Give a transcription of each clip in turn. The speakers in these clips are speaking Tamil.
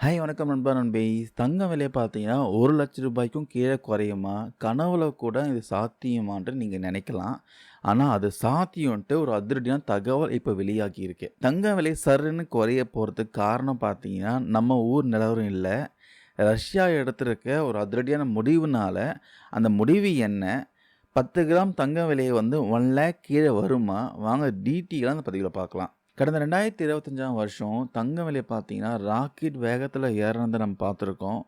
ஹாய் வணக்கம் நண்பா நண்பி. தங்கம் விலை பார்த்தீங்கன்னா ஒரு லட்ச ரூபாய்க்கும் கீழே குறையுமா? கனவுல கூட இது சாத்தியமான்ட்டு நீங்கள் நினைக்கலாம். ஆனால் அது சாத்தியம்ன்ட்டு ஒரு அதிரடியான தகவல் இப்போ வெளியாகி இருக்கு. தங்க விலை சருன்னு குறைய போகிறதுக்கு காரணம் பார்த்தீங்கன்னா நம்ம ஊர் நிலவரம் இல்லை. ரஷ்யா எடுத்திருக்க ஒரு அதிரடியான முடிவுனால அந்த முடிவு என்ன? பத்து கிராம் தங்க விலையை வந்து ஒன் லேக் கீழே வருமா? வாங்க டீட்டெயிலாக அந்த பதிவில் பார்க்கலாம். கடந்த ரெண்டாயிரத்தி இருபத்தஞ்சாம் வருஷம் தங்க விலை பார்த்தீங்கன்னா ராக்கெட் வேகத்தில் ஏறினதை நம்ம பார்த்துருக்கோம்.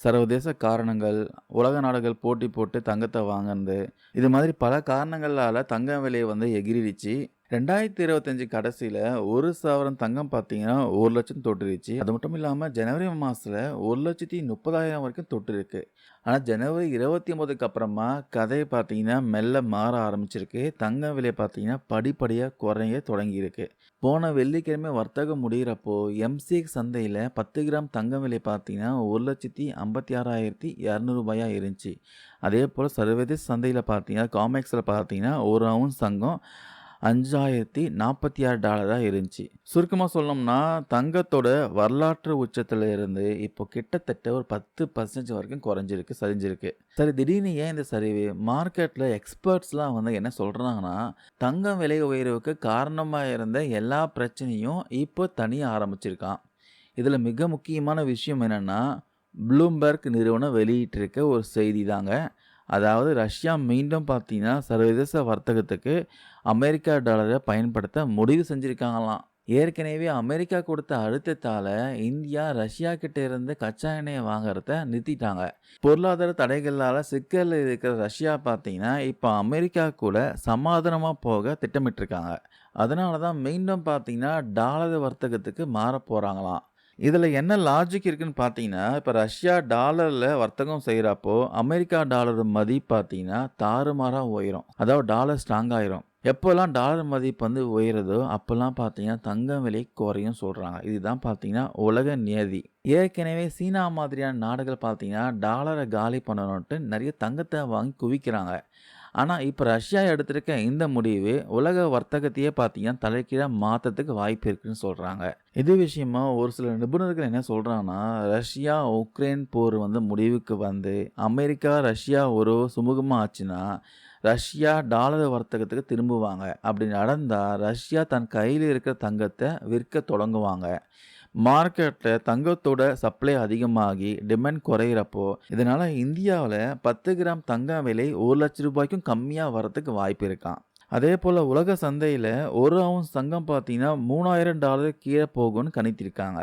சர்வதேச காரணங்கள் உலக நாடுகள் போட்டி போட்டு தங்கத்தை வாங்கினது. இது மாதிரி பல காரணங்களால் தங்க விலை வந்து எகிரிடுச்சு. ரெண்டாயிரத்தி இருபத்தஞ்சி கடைசியில் ஒரு சவரன் தங்கம் பார்த்தீங்கன்னா ஒரு லட்சம் தொட்டுருச்சு. அது மட்டும் இல்லாமல் ஜனவரி மாதத்தில் ஒரு லட்சத்தி முப்பதாயிரம் வரைக்கும் தொட்டுருக்கு. ஆனால் ஜனவரி இருபத்தி ஒம்பதுக்கு அப்புறமா கதை பார்த்தீங்கன்னா மெல்ல மாற ஆரம்பிச்சிருக்கு. தங்கம் விலை பார்த்தீங்கன்னா படிப்படியாக குறைய தொடங்கியிருக்கு. போன வெள்ளிக்கிழமை வர்த்தகம் முடிகிறப்போ எம்சிஎக் சந்தையில் பத்து கிராம் தங்கம் விலை பார்த்தீங்கன்னா ஒரு லட்சத்தி ஐம்பத்தி ஆறாயிரத்தி இரநூறுபாயாக இருந்துச்சு. அதே போல் சர்வதேச சந்தையில் பார்த்தீங்கன்னா காமெக்ஸில் பார்த்தீங்கன்னா ஒரு அவுன்ஸ் தங்கம் அஞ்சாயிரத்தி நாற்பத்தி ஆறு டாலராக இருந்துச்சு. சுருக்கமாக சொல்லணும்னா தங்கத்தோட வரலாற்று உச்சத்தில் இருந்து இப்போ கிட்டத்தட்ட ஒரு பத்து பர்சன்டேஜ் வரைக்கும் குறைஞ்சிருக்கு சரிஞ்சிருக்கு. சரி திடீர்னு ஏன் இந்த சரிவு? மார்க்கெட்டில் எக்ஸ்பர்ட்ஸ்லாம் வந்து என்ன சொல்கிறாங்கன்னா தங்கம் விலை உயர்வுக்கு காரணமாக இருந்த எல்லா பிரச்சனையும் இப்போ தனியாக ஆரம்பிச்சிருக்கான். இதில் மிக முக்கியமான விஷயம் என்னென்னா ப்ளூம்பர்க் நிறுவனம் வெளியிட்டிருக்க ஒரு செய்தி தாங்க. அதாவது ரஷ்யா மீண்டும் பார்த்தீங்கன்னா சர்வதேச வர்த்தகத்துக்கு அமெரிக்கா டாலரை பயன்படுத்த முடிவு செஞ்சுருக்காங்களாம். ஏற்கனவே அமெரிக்கா கொடுத்த அழுத்தத்தால் இந்தியா ரஷ்யா கிட்ட இருந்து கச்சா எண்ணெயை வாங்குறத நிறுத்திட்டாங்க. பொருளாதார தடைகளால் சிக்கலில் இருக்கிற ரஷ்யா பார்த்தீங்கன்னா இப்போ அமெரிக்கா கூட சமாதானமாக போக திட்டமிட்டிருக்காங்க. அதனால தான் மீண்டும் பார்த்தீங்கன்னா டாலர் வர்த்தகத்துக்கு மாற போகிறாங்களாம் இதில் என்ன லாஜிக் இருக்குன்னு பார்த்தீங்கன்னா இப்போ ரஷ்யா டாலரில் வர்த்தகம் செய்கிறப்போ அமெரிக்கா டாலர் மதிப்பு பார்த்தீங்கன்னா தாறுமாறாக உயரும். அதாவது டாலர் ஸ்ட்ராங் ஆயிரும். எப்போல்லாம் டாலர் மதிப்பு வந்து உயருதோ அப்போல்லாம் பார்த்தீங்கன்னா தங்கம் விலை குறையும் சொல்கிறாங்க இதுதான் பார்த்தீங்கன்னா உலக நியதி. ஏற்கனவே சீனா மாதிரியான நாடுகள் பார்த்தீங்கன்னா டாலரை காலி பண்ணணுன்ட்டு நிறைய தங்கத்தை வாங்கி குவிக்கிறாங்க. ஆனால் இப்போ ரஷ்யா எடுத்திருக்க இந்த முடிவு உலக வர்த்தகத்தையே பார்த்தீங்கன்னா தலைக்கீழாக மாற்றத்துக்கு வாய்ப்பு இருக்குன்னு சொல்கிறாங்க இது விஷயமா ஒரு சில நிபுணர்கள் என்ன சொல்கிறாங்கன்னா ரஷ்யா உக்ரைன் போர் வந்து முடிவுக்கு வந்து அமெரிக்கா ரஷ்யா ஒரு சுமூகமாக ஆச்சுன்னா ரஷ்யா டாலர் வர்த்தகத்துக்கு திரும்புவாங்க. அப்படி நடந்தால் ரஷ்யா தன் கையில் இருக்கிற தங்கத்தை விற்க தொடங்குவாங்க. மார்க்கெட்டில் தங்கத்தோட சப்ளை அதிகமாகி டிமாண்ட் குறையிறப்போ இதனால் இந்தியாவில் பத்து கிராம் தங்கம் விலை ஒரு லட்ச ரூபாய்க்கும் கம்மியாக வரத்துக்கு வாய்ப்பு இருக்கான் அதே போல் உலக சந்தையில் ஒரு அவுன்ஸ் தங்கம் பார்த்தீங்கன்னா மூணாயிரம் டாலர் கீழே போகும்னு கணித்திருக்காங்க.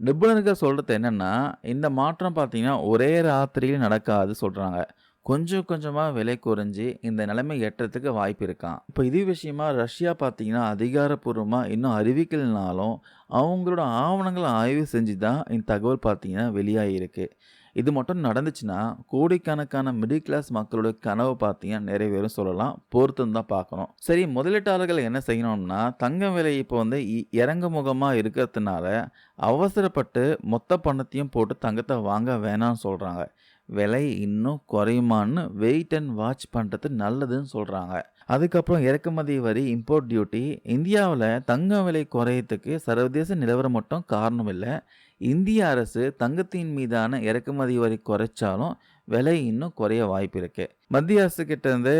நிபுணர்கள் சொல்கிறது என்னென்னா இந்த மாற்றம் பார்த்தீங்கன்னா ஒரே ராத்திரியில் நடக்காது சொல்கிறாங்க கொஞ்சம் கொஞ்சமாக விலை குறைஞ்சி இந்த நிலைமை எட்டுறதுக்கு வாய்ப்பு இருக்கான் இப்போ இது விஷயமா ரஷ்யா பார்த்தீங்கன்னா அதிகாரப்பூர்வமாக இன்னும் அறிவிக்கலைனாலும் அவங்களோட ஆவணங்களை ஆய்வு செஞ்சு தான் இந்த தகவல் பார்த்தீங்கன்னா வெளியாகிருக்கு இது மட்டும் நடந்துச்சுன்னா கோடிக்கணக்கான மிடில் கிளாஸ் மக்களோட கனவு பார்த்தீங்கன்னா நிறைவேறும் சொல்லலாம். பொறுத்துன்னு தான் பார்க்கணும் சரி முதலீட்டாளர்கள் என்ன செய்யணும்னா தங்கம் விலை இப்போ வந்து இறங்கு முகமாக இருக்கிறதுனால அவசரப்பட்டு மொத்த பணத்தையும் போட்டு தங்கத்தை வாங்க வேணாம்னு சொல்கிறாங்க விலை இன்னும் குறையுமான்னு வெயிட் அண்ட் வாட்ச் பண்ணுறது நல்லதுன்னு சொல்கிறாங்க அதுக்கப்புறம் இறக்குமதி வரி இம்போர்ட் டியூட்டி இந்தியாவில் தங்கம் விலை குறையத்துக்கு சர்வதேச நிலவரம் மட்டும் காரணம் இல்லை. இந்திய அரசு தங்கத்தின் மீதான இறக்குமதி வரி குறைச்சாலும் விலை இன்னும் குறைய வாய்ப்பு இருக்கு. மத்திய அரசு கிட்ட இருந்து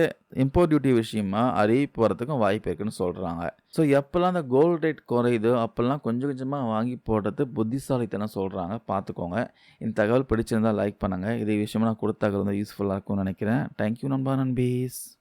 இம்போர்ட் டியூட்டி விஷயமா அறிவிப்பு வரதுக்கும் வாய்ப்பு இருக்குன்னு சொல்கிறாங்க ஸோ எப்போல்லாம் அந்த கோல்டு ரேட் குறையுதோ அப்போல்லாம் கொஞ்சம் கொஞ்சமாக வாங்கி போடுறது புத்திசாலித்தனம் சொல்கிறாங்க பார்த்துக்கோங்க. இந்த தகவல் பிடிச்சிருந்தால் லைக் பண்ணுங்கள் இதே விஷயமா நான் கொடுத்த தகவல் யூஸ்ஃபுல்லாக இருக்கும்னு நினைக்கிறேன். தேங்க்யூ நண்பா நண்பீஸ்.